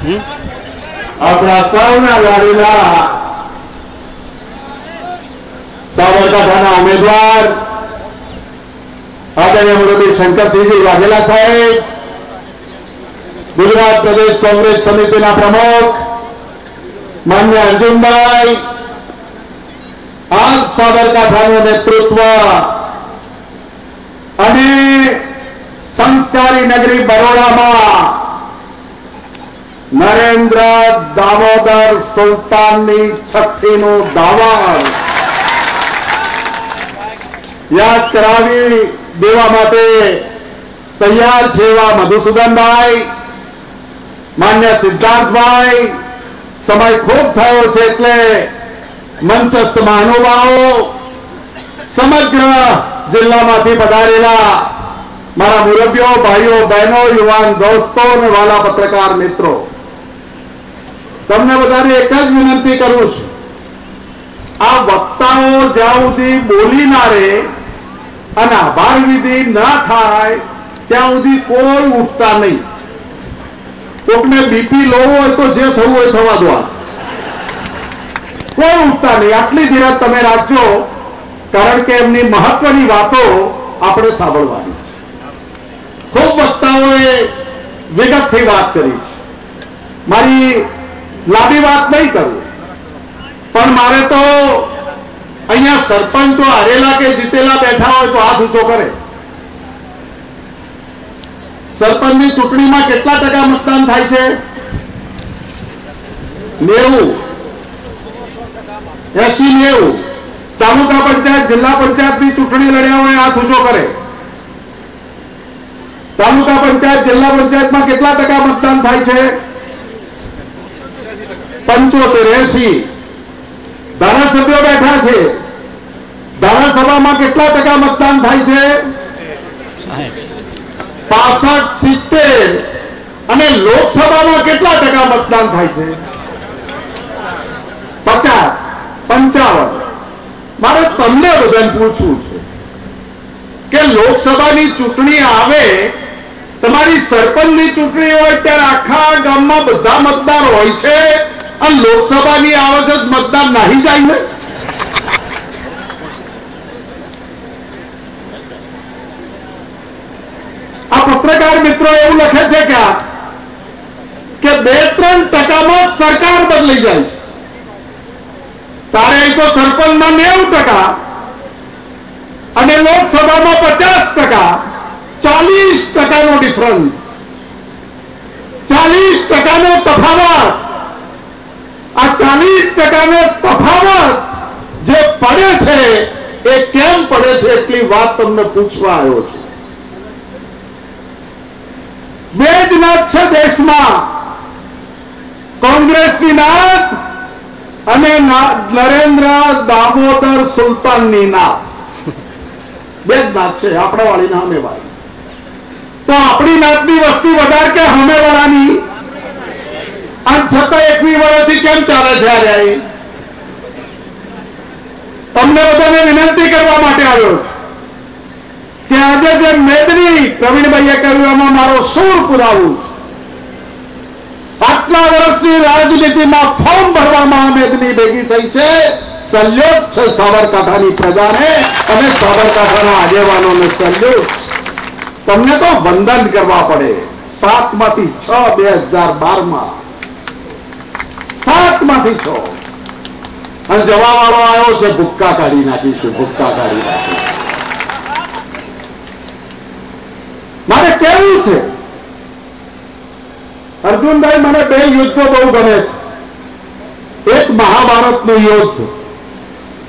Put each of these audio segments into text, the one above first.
આપણા સૌના લાડીલા સાબરકાંઠાના ઉમેદવાર આદરણીય મુરબી શંકરસિંહજી વાઘેલા સાહેબ, ગુજરાત પ્રદેશ કોંગ્રેસ સમિતિના પ્રમુખ માન્ય અંજુમભાઈ આ સાબરકાંઠાનું નેતૃત્વ અને સંસ્કારી નગરી બરોડામાં નરેન્દ્ર દામોદર સુલતાનની છઠ્ઠીનું દાવણ યાદ કરાવી દેવા માટે તૈયાર છે એવા મધુસૂદનભાઈ, માન્ય સિદ્ધાર્થભાઈ. સમય ખૂબ થયો છે એટલે મંચસ્થ મહાનુભાવો સમગ્ર જિલ્લામાંથી પધારેલા મારા મુરબ્બીઓ, ભાઈઓ, બહેનો, યુવાન, દોસ્તો અને વાલા પત્રકાર મિત્રો. તમને બધાને એક જ વિનંતી કરું છું. આ વક્તાઓ જ્યાં સુધી બોલી ના રહે અને આભાર વિધિ ના થાય, ત્યાં સુધી કોઈ ઉઠતા નહીં. કોકને બીપી લો હોય તો જે થવું હોય થવા દો કોઈ ઉઠતા નહીં. આટલી ધીરજ તમે રાખજો, કારણ કે એમની મહત્વની વાતો આપણે સાંભળવાની છે. ખૂબ વક્તાઓએ વિગતથી વાત કરી. મારી લાંબી વાત નહીં કરું. પણ મારે તો અહીંયા સરપંચો હારેલા કે જીતેલા બેઠા હોય તો હાથ ઊંચો કરે. સરપંચની ચૂંટણીમાં કેટલા ટકા મતદાન થાય છે? નેવું. એસી નેવું. તાલુકા પંચાયત, જિલ્લા પંચાયતની ચૂંટણી લડ્યા હોય હાથ ઊંચો કરે. તાલુકા પંચાયત, જિલ્લા પંચાયતમાં કેટલા ટકા મતદાન થાય છે? પંચોતેર એસી. ધારાસભ્યો બેઠા છે. ધારાસભામાં કેટલા ટકા મતદાન થાય છે? પાસઠ, સિત્તેર. અને લોકસભામાં કેટલા ટકા મતદાન થાય છે? પચાસ, પંચાવન. મારે તમને બધાને પૂછવું છે કે લોકસભાની ચૂંટણી આવે, તમારી સરપંચની ચૂંટણી હોય ત્યારે આખા ગામમાં બધા મતદાર હોય છે? અને લોકસભાની આ વખત તો મતદાર નાહી જાય ને? આ પત્રકાર મિત્રો એવું લખે છે કે કે બે ત્રણ ટકામાં સરકાર બદલી જાય છે. તારે અહીં તો સરપંચમાં નેવું ટકા અને લોકસભામાં પચાસ ટકા. ચાલીસ ટકાનો ડિફરન્સ ચાલીસ ટકાનો તફાવત. આ ચાલીસ ટકાનો તફાવત જે પડે છે, એ કેમ પડે છે એટલી વાત તમને પૂછવા આવ્યો છે. બે જ દેશમાં કોંગ્રેસની નાથ અને ના- નરેન્દ્ર દામોદર સુલતાનની નાથ બે જ નાથ છે આપણા વાળી નામે વાળી તો આપણી નાતની વસ્તી વધારે કે હમે વાળાની આમ છતાં એકવી વર્ષથી કેમ ચાલે છે આજે તમને બધાને વિનંતી કરવા માટે આવ્યો કે આજે જે મેદની પ્રવીણભાઈએ કહ્યું એમાં મારો સૂર પુરાવું આટલા વર્ષની રાજનીતિમાં ફોર્મ ભરવામાં મેદની ભેગી થઈ છે. સલ્યુટ છે સાબરકાંઠાની પ્રજાને અને સાબરકાંઠાના આગેવાનોને સલ્યુટ તમને તો વંદન કરવા પડે. સાતમાંથી છ બે હજાર બારમાં સાતમાંથી છ અને જવા વાળો આવ્યો છે ભૂક્કા કાઢી નાખીશું ભૂક્કા કાઢી નાખીશું મારે કેવું છે અર્જુનભાઈ મને બે યુદ્ધો બહુ ગમે છે એક મહાભારતનું યુદ્ધ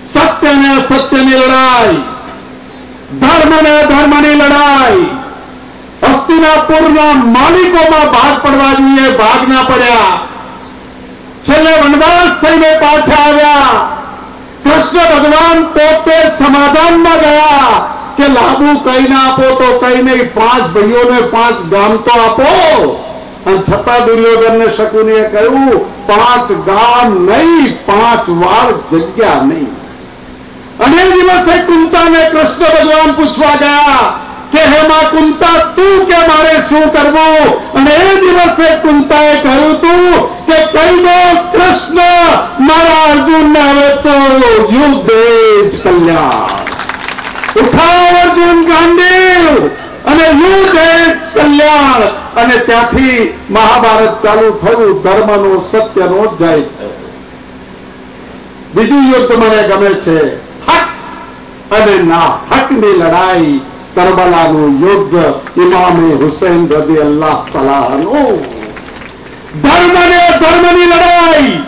સત્ય અને અસત્યની લડાઈ ધર્મ અને અધર્મની લડાઈ હસ્તિનાપુરના માલિકોમાં ભાગ પડવા જોઈએ ભાગ ના પડ્યા છેલ્લે વનવાસ થઈને પાછા આવ્યા કૃષ્ણ ભગવાન પોતે સમાધાનમાં ગયા કે લાભુ કઈ ના આપો તો કઈ નહીં પાંચ ભાઈઓને પાંચ ગામ તો આપો અને છતાં દુર્યોધનને શકુનીએ કહ્યું પાંચ ગામ નહીં પાંચ વાળ જગ્યા નહીં અને એ દિવસે કુંતાને કૃષ્ણ ભગવાન પૂછવા ગયા કે હે માં કુંતા તું કે મારે શું કરવું અને એ દિવસે દિવસે કુંતાએ કહ્યું હતું કે કહી કૃષ્ણ મારા અર્જુનને હવે તો યુદ્ધ કલ્યાણ ઉઠાવ અર્જુન ગાંધીવ અને યુદ્ધ કલ્યાણ અને ત્યાંથી મહાભારત ચાલુ થયું, ધર્મનો સત્યનો જય. બીજું યુદ્ધ મને ગમે છે હક અને ના હકની લડાઈ કરબલાનું યુદ્ધ ઇમામે હુસૈન રબી અલ્લાહ તલાહનું ધર્મ અને ધર્મની લડાઈ.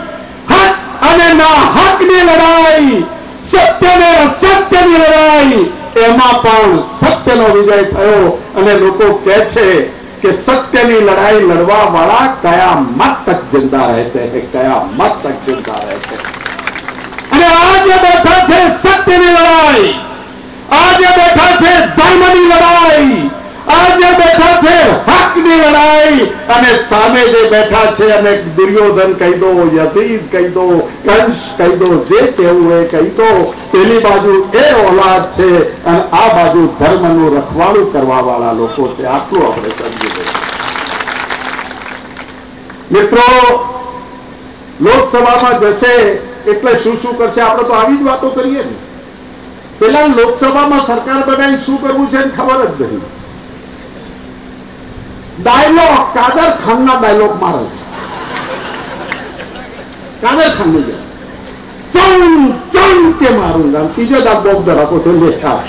હક અને ના હકની લડાઈ. સત્ય ને અસત્યની લડાઈ. એમાં પણ સત્યનો વિજય થયો અને લોકો કહે છે કે સત્યની લડાઈ લડવા વાળા કયા મત તક જિંદા રહેતે કયા મત તક જિંદા રહેતે અને આજે બેઠા છે સત્યની લડાઈ. આજે બેઠા છે ધર્મની લડાઈ. આજે બેઠા છે, હકની લડાઈ. અને સામે જે બેઠા છે અને દુર્યોધન કહી દો યસીદ કહી દો, કંસ કહી દો, જે કહેવું એ કહી દો પેલી બાજુ એ ઓલાદ છે અને આ બાજુ ધર્મનું રખવાળું કરવા વાળા લોકો છે. આટલું આપણે સમજી મિત્રો, લોકસભામાં જશે એટલે શું શું કરશે? આપણે તો આવી જ વાતો કરીએ ને. પેલા લોકસભામાં સરકાર બનાવી શું કરવું છે ખબર જ નહીં. ડાયલોગ કાદર ખાનના ડાયલોગ મારે છે. કાદર ખાનની જેમ ચમ ચમ કે મારું નામ. ત્રીજો દાબ ધરાકો તે લેખા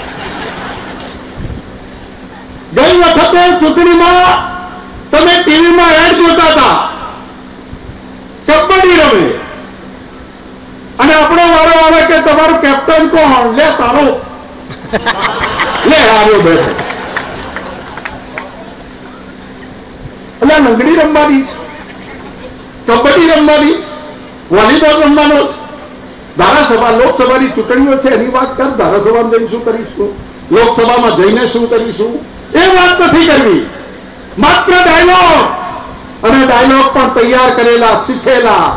ગઈ વખતે ચૂંટણીમાં તમે ટીવીમાં એડ જોતા હતા. કબડ્ડી રમે. અને આપણો વારો આવે કે તમારું કેપ્ટન કોણ? લે તારો. લે હાર્યો બેઠો. એટલે લંગડી રમવાની કબડ્ડી રમવાની વોલીબોલ રમવાનો ધારાસભા, લોકસભાની ચૂંટણીઓ છે, એની વાત કર, ધારાસભામાં જઈને શું કરીશું? લોકસભામાં જઈને શું કરીશું? એ વાત નથી કરવી. માત્ર ડાયલોગ અને ડાયલોગ પણ તૈયાર કરેલા, શીખેલા,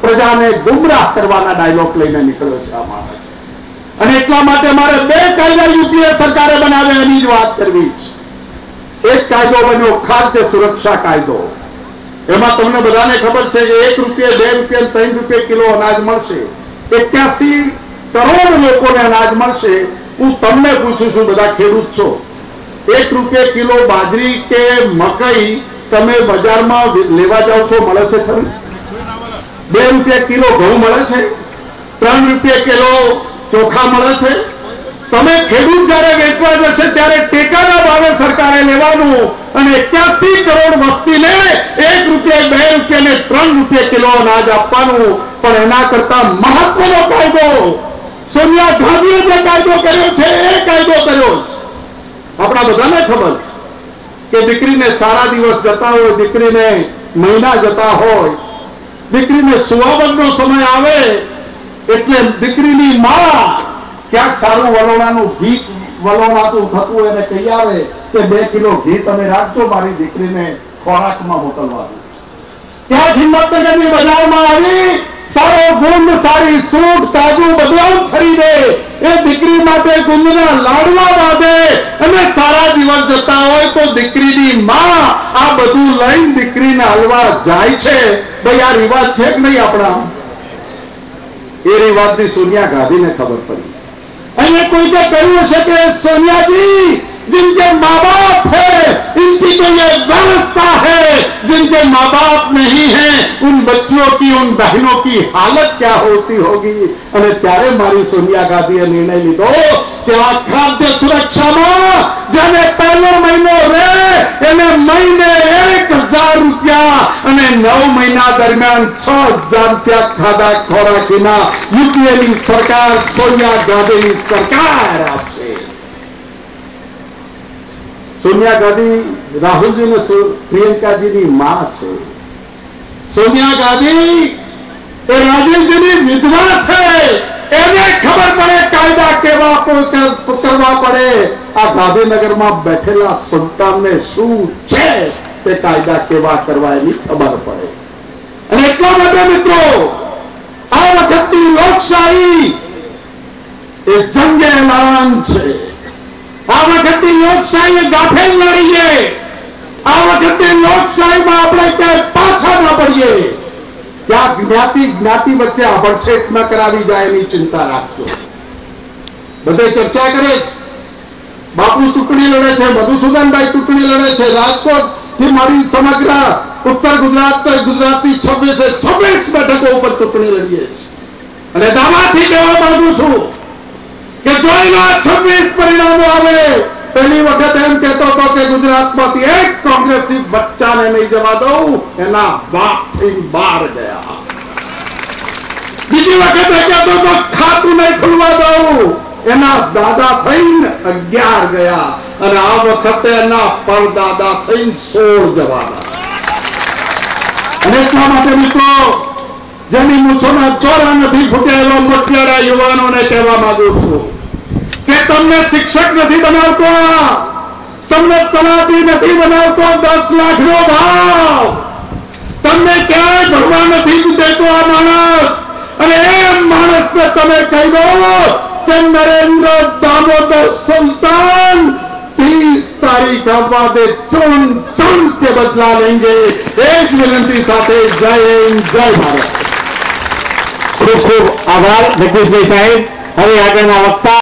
પ્રજાને ગુમરાહ કરવાના ડાયલોગ લઈને નીકળ્યો છે આ માણસ. અને એટલા માટે મારે બે કાયદા યુપીએ સરકારે બનાવ્યા, એની જ વાત કરવી. છે એક કાયદો બન્યો, ખાદ્ય સુરક્ષા કાયદો. એમાં તમને બધાને ખબર છે કે એક રૂપિયે, બે રૂપિયા ત્રણ રૂપિયા કિલો અનાજ મળશે. એક્યાસી કરોડ લોકોને અનાજ મળશે. હું તમને પૂછું છું, બધા ખેડૂત છો. એક રૂપિયા કિલો બાજરી કે મકઈ તમે બજારમાં લેવા જાઓ છો, મળે છે ખરું? બે રૂપિયા કિલો ઘઉં મળે છે? ત્રણ રૂપિયા કિલો ચોખા મળે છે? તમે ખેડૂત જયારે વેચવા જશે ત્યારે ટેકાના ભાવે સરકારે લેવાનું અને એક્યાસી કરોડ વસ્તીને એક રૂપિયા બે રૂપિયા ને ત્રણ રૂપિયા કિલો અનાજ આપવાનું. પણ એના કરતા મહત્વનો કાયદો, સોનિયા ગાંધીએ જે કાયદો કર્યો છે, એ કાયદો કર્યો છે આપણા બધાને ખબર છે કે દીકરીને સારા દિવસ જતા હોય, દીકરીને મહિના જતા હોય, દીકરીને સુવાવનનો સમય આવે, એટલે દીકરીની માં ક્યાંક સારું વલોણાનું ઘી વલોણાતું થતું એને કહી આવે કે બે કિલો ઘી તમે રાખજો, મારી દીકરીને ખોરાકમાં મોકલવાનું. ક્યાંક હિંમતનગરની બજારમાં આવી? સારો ગુંદ, સારી સૂટ કાજુ બધું ખરીદે. એ દીકરી માટે ગુંદના લાડવા બાંધે. અને સારા દિવસ જતા હોય તો દીકરીની માં આ બધું લઈને દીકરીને હલવા જાય છે. ભાઈ, આ રિવાજ છે કે નહીં આપણા? એ રિવાજની સોનિયા ગાંધીને ખબર પડી. અહીંયા કોઈને કહ્યું છે કે सोनिया जी जिनके माँ बाप है इनकी तो ये व्यवस्था है जिनके माँ बाप नहीं है उन बच्चियों की उन बहनों की हालत क्या होती होगी અને ત્યારે મારી સોનિયા ગાંધીએ નિર્ણય લીધો કે આ ખાદ્ય સુરક્ષામાં જેને પહેલો મહિનો રહે એને મહિને એક હજાર રૂપિયા અને નવ મહિના દરમિયાન છ રૂપિયા ખાધા ખોરાકીના યુપીએની સરકાર સોનિયા ગાંધીની સરકાર આપશે. સોનિયા ગાંધી રાહુલજી ને પ્રિયંકાજીની માં છે. સોનિયા ગાંધી એ રાજીવજીની વિધવા છે. એને ખબર પડે કાયદા કેવા કરવા પડે. આ ગાંધીનગરમાં બેઠેલા સુલતાનને શું છે? તે કાયદા કેવા કરવા એની ખબર પડે. અને એટલા માટે મિત્રો, આ વખતની લોકશાહી એ જંગે એલાન છે. આ વખતની લોકશાહી ગાફેલ લડીએ. આ વખતે લોકશાહીમાં આપણે ક્યાંય પાછા ના પડીએ. ત્યાં જ્ઞાતિ જ્ઞાતિ વચ્ચે આભડછેટ ન કરાવી જાય એની ચિંતા રાખજો. બધે ચર્ચા કરે છે બાપુ ચૂંટણી લડે છે, મધુસૂદનભાઈ ચૂંટણી લડે છે, રાજકોટ થી મારી સમગ્ર ઉત્તર ગુજરાત ગુજરાતની છવ્વીસે છવ્વીસ બેઠકો ઉપર ચૂંટણી લડીએ અને દાવાથી કહેવા માંગુ છું કે જોઈના છવ્વીસ પરિણામો આવે પહેલી વખત એમ કહેતો હતો કે ગુજરાતમાંથી એક કોંગ્રેસી બચ્ચાને નહીં જવા દઉં એના બાપથી બહાર ગયા બીજી વખત એ કહેતો હતો ખાતું નહીં ખુલવા દઉં એના દાદા થઈને અગિયાર ગયા અને આ વખતે એના પરદાદા થઈને સોળ જવાના. અને એટલા માટે મિત્રો જેની મૂછોના ચોરા નથી ફૂટ્યા એવા મોટિયારા યુવાનોને કહેવા માંગુ છું કે તમને શિક્ષક નથી બનાવતો, તમને તલાટી નથી બનાવતો, દસ લાખનો ભાવ. તમને ક્યાંય ભરવા નથી દેતો આ માણસ. અને એમ માણસને તમે કહી દો કે નરેન્દ્ર દામોદર સુલ્તાન तीस तारीख बाद चुन चुन के बदला लेंगे एक विनंती સાથે જય હિન્દ જય ભારત ખૂબ ખૂબ આભાર જગદીશભાઈ સાહેબ હવે આગળના વક્તા